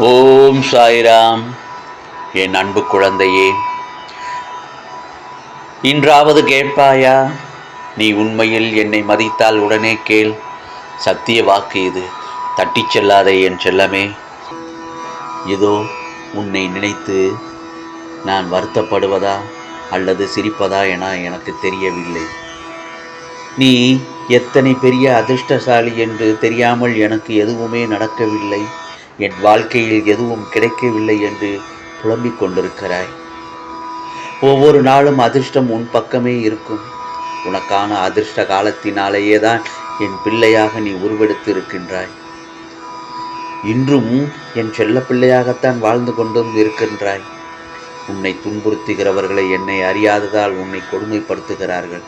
ஓம் சாய்ராம். என் அன்பு குழந்தையே இன்றாவது கேட்பாயா? நீ உண்மையில் என்னை மதித்தால் உடனே கேள். சத்திய வாக்கு இது. தட்டிச் செல்லாதே என் செல்லமே. இதோ உன்னை நினைத்து நான் வருத்தப்படுவதா அல்லது சிரிப்பதா என எனக்கு தெரியவில்லை. நீ எத்தனை பெரிய அதிர்ஷ்டசாலி என்று தெரியாமல் எனக்கு எதுவுமே நடக்கவில்லை. என் வாழ்க்கையில் எதுவும் கிடைக்கவில்லை என்று புலம்பிக் கொண்டிருக்கிறாய். ஒவ்வொரு நாளும் அதிர்ஷ்டம் உன் பக்கமே இருக்கும். உனக்கான அதிர்ஷ்ட காலத்தினாலேயே தான் என் பிள்ளையாக நீ உருவெடுத்து இருக்கின்றாய் இன்றும் என் செல்ல பிள்ளையாகத்தான் வாழ்ந்து கொண்டும் இருக்கின்றாய். உன்னை துன்புறுத்துகிறவர்களை என்னை அறியாததால் உன்னை கொடுமைப்படுத்துகிறார்கள்.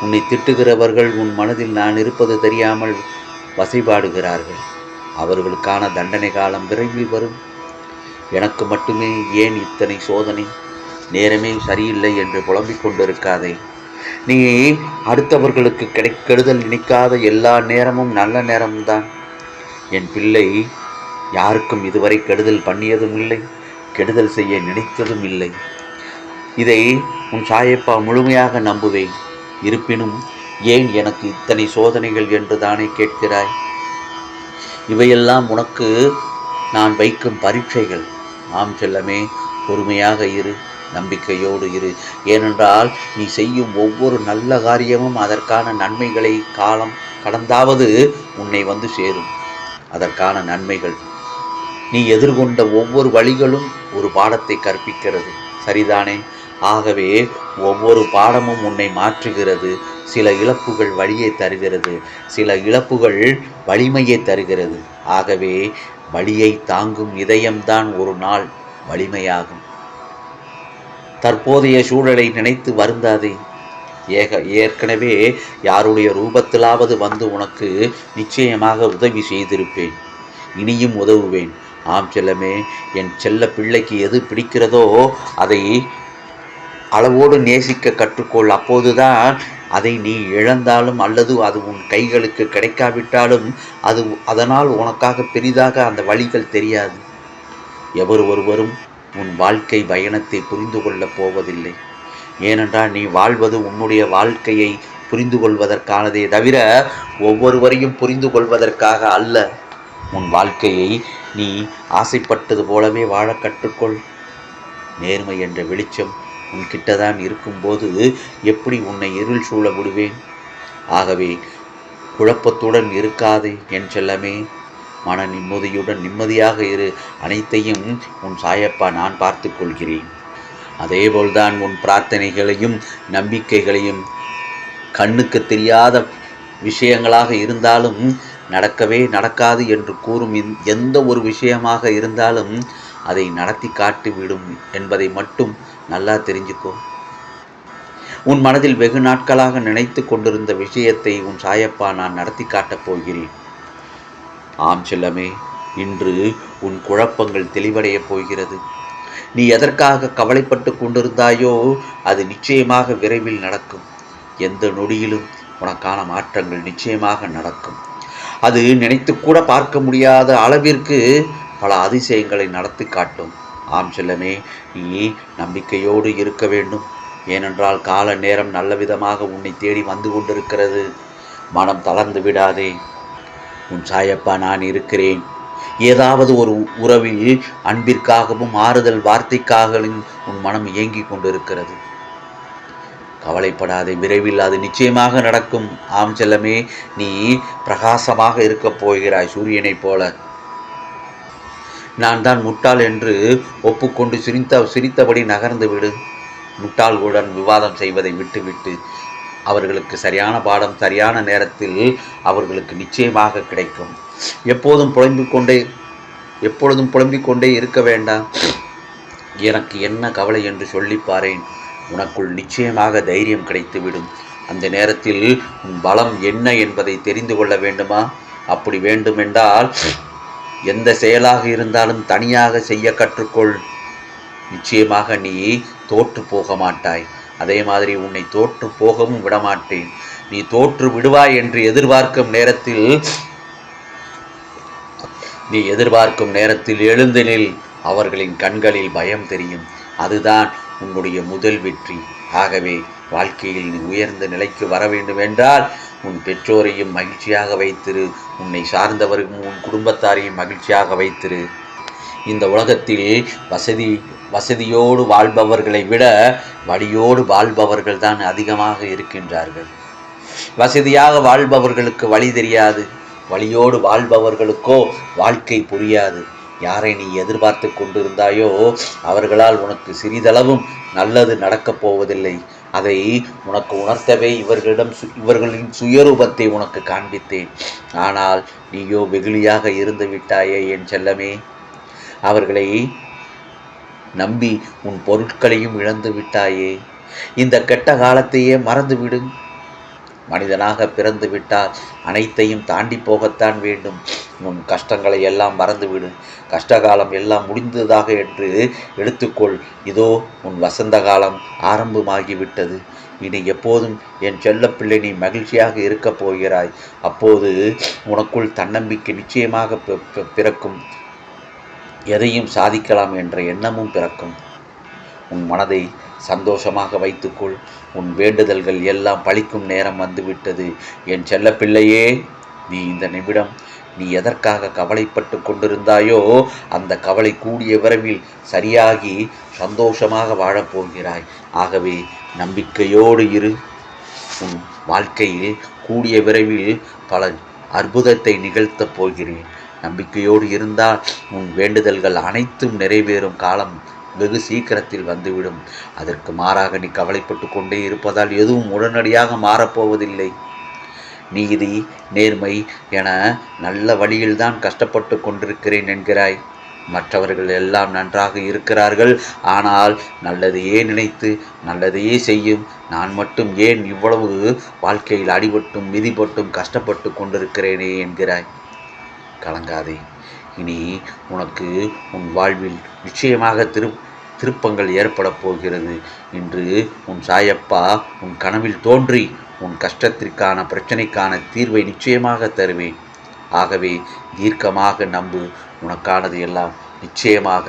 உன்னை திட்டுகிறவர்கள் உன் மனதில் நான் இருப்பது தெரியாமல் வசைபாடுகிறார்கள். அவர்களுக்கான தண்டனை காலம் விரைவில் வரும். எனக்கு மட்டுமே ஏன் இத்தனை சோதனை? நேரமே சரியில்லை என்று புலம்பிக் கொண்டிருக்காதே. நீ அடுத்தவர்களுக்கு கிடை கெடுதல் நினைக்காத எல்லா நேரமும் நல்ல நேரம்தான். என் பிள்ளை யாருக்கும் இதுவரை கெடுதல் பண்ணியதும் இல்லை கெடுதல் செய்ய நினைத்ததும் இல்லை. இதை உன் சாயப்பா முழுமையாக நம்புவேன். இருப்பினும் ஏன் எனக்கு இத்தனை சோதனைகள் என்று தானே கேட்கிறாய்? இவையெல்லாம் உனக்கு நான் வைக்கும் பரீட்சைகள். ஆம் செல்லமே பொறுமையாக இரு நம்பிக்கையோடு இரு. ஏனென்றால் நீ செய்யும் ஒவ்வொரு நல்ல காரியமும் அதற்கான நன்மைகளை காலம் கடந்தாவது உன்னை வந்து சேரும். அதற்கான நன்மைகள். நீ எதிர்கொண்ட ஒவ்வொரு வழிகளும் ஒரு பாடத்தை கற்பிக்கிறது. சரிதானே? ஆகவே ஒவ்வொரு பாடமும் உன்னை மாற்றுகிறது. சில இழப்புகள் வழியை தருகிறது. சில இழப்புகள் வலிமையை தருகிறது. ஆகவே வழியை தாங்கும் இதயம்தான் ஒரு நாள் வலிமையாகும். தற்போதைய சூழலை நினைத்து வருந்தாதே. ஏக ஏற்கனவே யாருடைய ரூபத்திலாவது வந்து உனக்கு நிச்சயமாக உதவி செய்திருப்பேன். இனியும் உதவுவேன். ஆம் செல்லமே என் செல்ல பிள்ளைக்கு எது பிடிக்கிறதோ அதை அளவோடு நேசிக்க கற்றுக்கொள். அப்போதுதான் அதை நீ இழந்தாலும் அல்லது அது உன் கைகளுக்கு கிடைக்காவிட்டாலும் அது அதனால் உனக்காக பெரிதாக அந்த வழிகள் தெரியாது. எவர் ஒருவரும் உன் வாழ்க்கை பயணத்தை புரிந்து கொள்ளப் போவதில்லை. ஏனென்றால் நீ வாழ்வது உன்னுடைய வாழ்க்கையை புரிந்து கொள்வதற்கானதே தவிர ஒவ்வொருவரையும் புரிந்து கொள்வதற்காக அல்ல. உன் வாழ்க்கையை நீ ஆசைப்பட்டது போலவே வாழ கற்றுக்கொள். நேர்மை என்ற வெளிச்சம் உன்கிட்ட தான் இருக்கும்போது எப்படி உன்னை இருள் சூழ விடுவேன்? ஆகவே குழப்பத்துடன் இருக்காதே என் செல்லமே. மன நிம்மதியுடன் நிம்மதியாக இரு. அனைத்தையும் உன் சாயப்பா நான் பார்த்து கொள்கிறேன். அதேபோல்தான் உன் பிரார்த்தனைகளையும் நம்பிக்கைகளையும் கண்ணுக்கு தெரியாத விஷயங்களாக இருந்தாலும் நடக்கவே நடக்காது என்று கூறும் எந்த ஒரு விஷயமாக இருந்தாலும் அதை நடத்தி காட்டிவிடும் என்பதை மட்டும் நல்லா தெரிஞ்சுக்கோ. உன் மனதில் வெகு நாட்களாக நினைத்து கொண்டிருந்த விஷயத்தை உன் சாயப்பா நான் நடத்தி காட்டப் போகிறேன். ஆம் செல்லமே இன்று உன் குழப்பங்கள் தெளிவடையப் போகிறது. நீ எதற்காக கவலைப்பட்டு கொண்டிருந்தாயோ அது நிச்சயமாக விரைவில் நடக்கும். எந்த நொடியிலும் உனக்கான மாற்றங்கள் நிச்சயமாக நடக்கும். அது நினைத்து கூட பார்க்க முடியாத அளவிற்கு பல அதிசயங்களை நடத்தி காட்டும். ஆம் செல்லமே நீ நம்பிக்கையோடு இருக்க வேண்டும். ஏனென்றால் கால நேரம் நல்ல விதமாக உன்னை தேடி வந்து கொண்டிருக்கிறது. மனம் தளர்ந்து விடாதே. உன் சாயப்பா நான் இருக்கிறேன். ஏதாவது ஒரு உறவில் அன்பிற்காகவும் ஆறுதல் வார்த்தைக்காகவும் உன் மனம் இயங்கிக் கொண்டிருக்கிறது. கவலைப்படாதே விரைவில் அது நிச்சயமாக நடக்கும். ஆம் செல்லமே நீ பிரகாசமாக இருக்கப் போகிறாய் சூரியனைப் போல. நான் தான் முட்டாள் என்று ஒப்புக்கொண்டு சிரித்த சிரித்தபடி நகர்ந்து விடு. முட்டாள்களுடன் விவாதம் செய்வதை விட்டுவிட்டு அவர்களுக்கு சரியான பாடம் சரியான நேரத்தில் அவர்களுக்கு நிச்சயமாக கிடைக்கும். எப்போதும் புலம்பிக் கொண்டே எப்பொழுதும் புலம்பிக் கொண்டே இருக்க வேண்டாம். எனக்கு என்ன கவலை என்று சொல்லிப்பாரேன் உனக்குள் நிச்சயமாக தைரியம் கிடைத்துவிடும். அந்த நேரத்தில் உன் பலம் என்ன என்பதை தெரிந்து கொள்ள வேண்டுமா? அப்படி வேண்டுமென்றால் எந்த செயலாக இருந்தாலும் தனியாக செய்ய கற்றுக்கொள். நிச்சயமாக நீ தோற்று போக மாட்டாய். அதே மாதிரி உன்னை தோற்று போகவும் விடமாட்டேன். நீ தோற்று விடுவாய் என்று எதிர்பார்க்கும் நேரத்தில் நீ எதிர்பார்க்கும் நேரத்தில் எழுந்தனில் அவர்களின் கண்களில் பயம் தெரியும். அதுதான் உன்னுடைய முதல் வெற்றி. ஆகவே வாழ்க்கையில் நீ உயர்ந்த நிலைக்கு வர வேண்டும் என்றால் உன் பெற்றோரையும் மகிழ்ச்சியாக வைத்திரு. உன்னை சார்ந்தவர்களும் உன் குடும்பத்தாரையும் மகிழ்ச்சியாக வைத்திரு. இந்த உலகத்தில் வசதி வசதியோடு வாழ்பவர்களை விட வழியோடு வாழ்பவர்கள் தான் அதிகமாக இருக்கின்றார்கள். வசதியாக வாழ்பவர்களுக்கு வழி தெரியாது. வழியோடு வாழ்பவர்களுக்கோ வாழ்க்கை புரியாது. யாரை நீ எதிர்பார்த்து கொண்டிருந்தாயோ அவர்களால் உனக்கு சிறிதளவும் நல்லது நடக்கப் போவதில்லை. அதை உனக்கு உணர்த்தவே இவர்களிடம் சு இவர்களின் சுயரூபத்தை உனக்கு காண்பித்தேன். ஆனால் நீயோ வெகுளியாக இருந்து விட்டாயே என் செல்லமே. அவர்களை நம்பி உன் பொருட்களையும் இழந்து விட்டாயே. இந்த கெட்ட காலத்தையே மறந்துவிடு. மனிதனாக பிறந்து விட்டால் அனைத்தையும் தாண்டி போகத்தான் வேண்டும். உன் கஷ்டங்களை எல்லாம் மறந்துவிடு. கஷ்டகாலம் எல்லாம் முடிந்ததாக என்று எடுத்துக்கொள். இதோ உன் வசந்த காலம் ஆரம்பமாகிவிட்டது. இனி எப்போதும் என் செல்லப்பிள்ளை நீ மகிழ்ச்சியாக இருக்கப் போகிறாய். அப்போது உனக்குள் தன்னம்பிக்கை நிச்சயமாக பிறக்கும். எதையும் சாதிக்கலாம் என்ற எண்ணமும் பிறக்கும். உன் மனதை சந்தோஷமாக வைத்துக்கொள். உன் வேண்டுதல்கள் எல்லாம் பழிக்கும் நேரம் வந்துவிட்டது. என் செல்லப்பிள்ளையே நீ இந்த நிமிடம் நீ எதற்காக கவலைப்பட்டு கொண்டிருந்தாயோ அந்த கவலை கூடிய விரைவில் சரியாகி சந்தோஷமாக வாழப்போகிறாய் ஆகவே நம்பிக்கையோடு இரு. உன் வாழ்க்கையில் கூடிய விரைவில் பல அற்புதத்தை நிகழ்த்தப் போகிறேன். நம்பிக்கையோடு இருந்தால் உன் வேண்டுதல்கள் அனைத்தும் நிறைவேறும். காலம் வெகு சீக்கிரத்தில் வந்துவிடும். அதற்கு மாறாக நீ கவலைப்பட்டு கொண்டே இருப்பதால் எதுவும் உடனடியாக மாறப்போவதில்லை நீதி நேர்மை என நல்ல வழியில்தான் கஷ்டப்பட்டு கொண்டிருக்கிறேன் என்கிறாய். மற்றவர்கள் எல்லாம் நன்றாக இருக்கிறார்கள். ஆனால் நல்லதையே நினைத்து நல்லதையே செய்யும் நான் மட்டும் ஏன் இவ்வளவு வாழ்க்கையில் அடிபட்டும் மிதிப்பட்டும் கஷ்டப்பட்டு கொண்டிருக்கிறேனே என்கிறாய். கலங்காதே. இனி உனக்கு உன் வாழ்வில் நிச்சயமாக திரு திருப்பங்கள் ஏற்படப் போகிறது. இன்று உன் சாயப்பா உன் கனவில் தோன்றி உன் கஷ்டத்திற்கான பிரச்சனைக்கான தீர்வை நிச்சயமாக தருவேன் ஆகவே தீர்க்கமாக நம்பு உனக்கானது எல்லாம் நிச்சயமாக.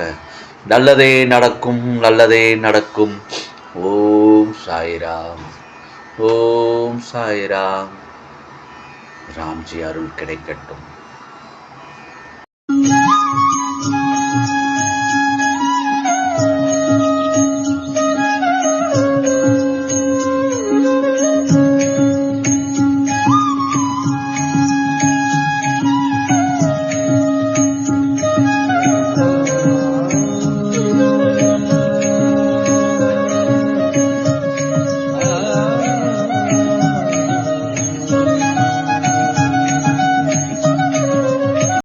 நல்லதே நடக்கும் நல்லதே நடக்கும். ஓம் சாய்ராம் ஓம் சாய்ராம். ராம்ஜி அருள் கிடைக்கட்டும்.